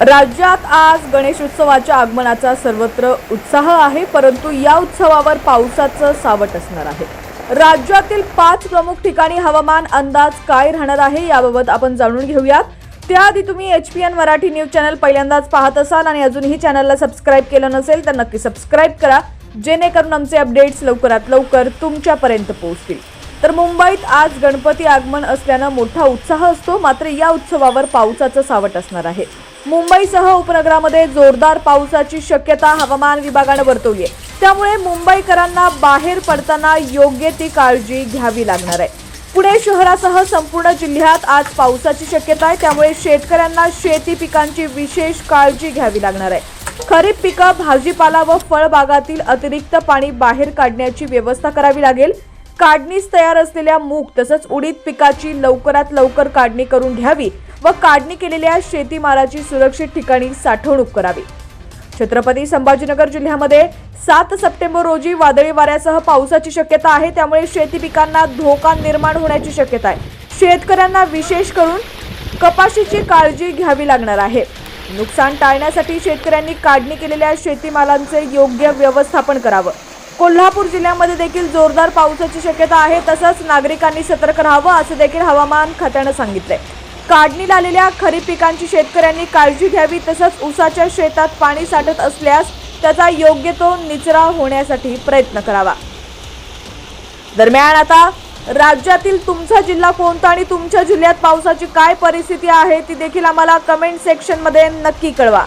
राज्यात आज गणेशोत्सवाच्या आगमनाचा सर्वत्र उत्साह आहे परंतु या उत्सवावर पावसाचं सावट असणार आहे. राज्यातील पाच प्रमुख ठिकाणी हवामान अंदाज काय राहणार आहे याबाबत आपण जाणून घेऊयात. त्याआधी तुम्ही H P N Marathi news channel पहिल्यांदाच पाहत असाल आणि अजूनही चॅनलला सबस्क्राईब केलं नसेल तर नक्की सबस्क्राईब करा जेणेकरून आमचे अपडेट्स लवकरात लवकर तुमच्यापर्यंत पोहोचतील. तर मुंबईत आज गणपती आगमन असल्यानं मोठा उत्साह असतो मात्र या उत्सवावर पावसाचं सावट असणार आहे. मुंबईसह उपनगरामध्ये जोरदार पावसाची शक्यता हवामान विभागानं वर्तवली आहे. त्यामुळे मुंबईकरांना बाहेर पडताना योग्य ती काळजी घ्यावी लागणार आहे. पुणे शहरासह संपूर्ण जिल्ह्यात आज पावसाची शक्यता आहे. त्यामुळे शेतकऱ्यांना शेती पिकांची विशेष काळजी घ्यावी लागणार आहे. खरीप पिकं भाजीपाला व फळबागातील अतिरिक्त पाणी बाहेर काढण्याची व्यवस्था करावी लागेल. काढणीस तयार असलेल्या मूग तसंच उडीद पिकाची लवकरात लवकर काढणी करून घ्यावी व काढणी केलेल्या शेतीमालाची सुरक्षित ठिकाणी साठवणूक करावी. छत्रपती संभाजीनगर जिल्ह्यामध्ये सात सप्टेंबर रोजी वादळी वाऱ्यासह पावसाची शक्यता आहे त्यामुळे शेती पिकांना धोका निर्माण होण्याची शक्यता आहे. शेतकऱ्यांना विशेष करून कपाशीची काळजी घ्यावी लागणार आहे. नुकसान टाळण्यासाठी शेतकऱ्यांनी काढणी केलेल्या शेतीमालांचे योग्य व्यवस्थापन करावं. कोल्हापूर जिल्ह्यामध्ये देखील जोरदार पावसाची शक्यता आहे. तसंच नागरिकांनी सतर्क राहावं असं देखील हवामान खात्यानं सांगितलंय. काढणीला आलेल्या खरीप पिकांची शेतकऱ्यांनी काळजी घ्यावी तसंच ऊसाच्या शेतात पाणी साठत असल्यास त्याचा योग्य तो निचरा होण्यासाठी प्रयत्न करावा. दरम्यान आता राज्यातील तुमचा जिल्हा कोणता आणि तुमच्या जिल्ह्यात पावसाची काय परिस्थिती आहे ती देखील आम्हाला कमेंट सेक्शनमध्ये नक्की कळवा.